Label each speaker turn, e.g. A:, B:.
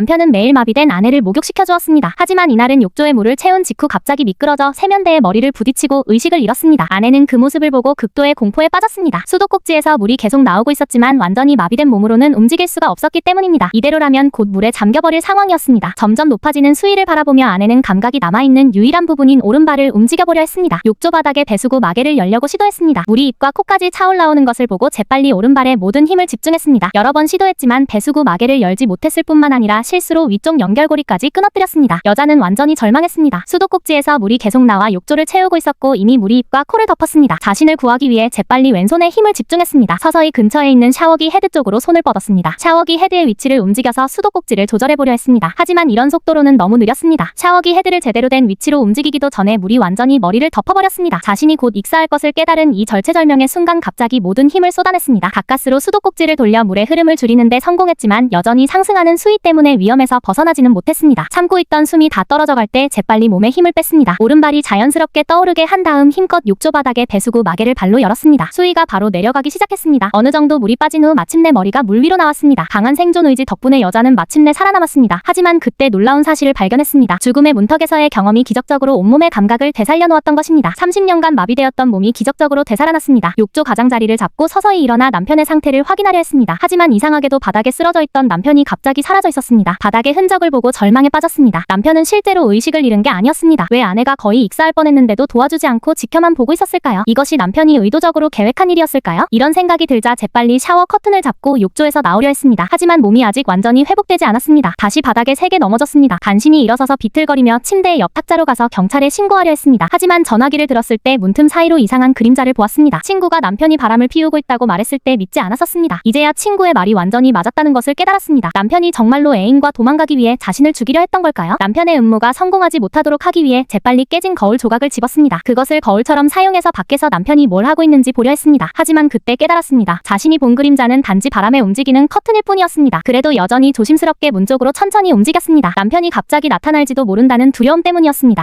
A: 남편은 매일 마비된 아내를 목욕시켜 주었습니다. 하지만 이날은 욕조에 물을 채운 직후 갑자기 미끄러져 세면대에 머리를 부딪히고 의식을 잃었습니다. 아내는 그 모습을 보고 극도의 공포에 빠졌습니다. 수도꼭지에서 물이 계속 나오고 있었지만 완전히 마비된 몸으로는 움직일 수가 없었기 때문입니다. 이대로라면 곧 물에 잠겨버릴 상황이었습니다. 점점 높아지는 수위를 바라보며 아내는 감각이 남아있는 유일한 부분인 오른발을 움직여보려 했습니다. 욕조 바닥에 배수구 마개를 열려고 시도했습니다. 물이 입과 코까지 차올라오는 것을 보고 재빨리 오른발에 모든 힘을 집중했습니다. 여러 번 시도했지만 배수구 마개를 열지 못했을 뿐만 아니라 실수로 위쪽 연결고리까지 끊어뜨렸습니다. 여자는 완전히 절망했습니다. 수도꼭지에서 물이 계속 나와 욕조를 채우고 있었고 이미 물이 입과 코를 덮었습니다. 자신을 구하기 위해 재빨리 왼손에 힘을 집중했습니다. 서서히 근처에 있는 샤워기 헤드 쪽으로 손을 뻗었습니다. 샤워기 헤드의 위치를 움직여서 수도꼭지를 조절해보려 했습니다. 하지만 이런 속도로는 너무 느렸습니다. 샤워기 헤드를 제대로 된 위치로 움직이기도 전에 물이 완전히 머리를 덮어버렸습니다. 자신이 곧 익사할 것을 깨달은 이 절체절명의 순간 갑자기 모든 힘을 쏟아냈습니다. 가까스로 수도꼭지를 돌려 물의 흐름을 줄이는데 성공했지만 여전히 상승하는 수위 때문에 위험에서 벗어나지는 못했습니다. 참고 있던 숨이 다 떨어져 갈 때 재빨리 몸에 힘을 뺐습니다. 오른발이 자연스럽게 떠오르게 한 다음 힘껏 욕조 바닥에 배수구 마개를 발로 열었습니다. 수위가 바로 내려가기 시작했습니다. 어느 정도 물이 빠진 후 마침내 머리가 물 위로 나왔습니다. 강한 생존 의지 덕분에 여자는 마침내 살아남았습니다. 하지만 그때 놀라운 사실을 발견했습니다. 죽음의 문턱에서의 경험이 기적적으로 온몸의 감각을 되살려 놓았던 것입니다. 30년간 마비되었던 몸이 기적적으로 되살아났습니다. 욕조 가장자리를 잡고 서서히 일어나 남편의 상태를 확인하려 했습니다. 하지만 이상하게도 바닥에 쓰러져 있던 남편이 갑자기 사라져 있었습니다. 바닥의 흔적을 보고 절망에 빠졌습니다. 남편은 실제로 의식을 잃은 게 아니었습니다. 왜 아내가 거의 익사할 뻔했는데도 도와주지 않고 지켜만 보고 있었을까요? 이것이 남편이 의도적으로 계획한 일이었을까요? 이런 생각이 들자 재빨리 샤워 커튼을 잡고 욕조에서 나오려 했습니다. 하지만 몸이 아직 완전히 회복되지 않았습니다. 다시 바닥에 세게 넘어졌습니다. 간신히 일어서서 비틀거리며 침대의 옆 탁자로 가서 경찰에 신고하려 했습니다. 하지만 전화기를 들었을 때 문틈 사이로 이상한 그림자를 보았습니다. 친구가 남편이 바람을 피우고 있다고 말했을 때 믿지 않았었습니다. 이제야 친구의 말이 완전히 맞았다는 것을 깨달았습니다. 남편이 정말로 애인과 도망가기 위해 자신을 죽이려 했던 걸까요? 남편의 음모가 성공하지 못하도록 하기 위해 재빨리 깨진 거울 조각을 집었습니다. 그것을 거울처럼 사용해서 밖에서 남편이 뭘 하고 있는지 보려 했습니다. 하지만 그때 깨달았습니다. 자신이 본 그림자는 단지 바람에 움직이는 커튼일 뿐이었습니다. 그래도 여전히 조심스럽게 문 쪽으로 천천히 움직였습니다. 남편이 갑자기 나타날지도 모른다는 두려움 때문이었습니다.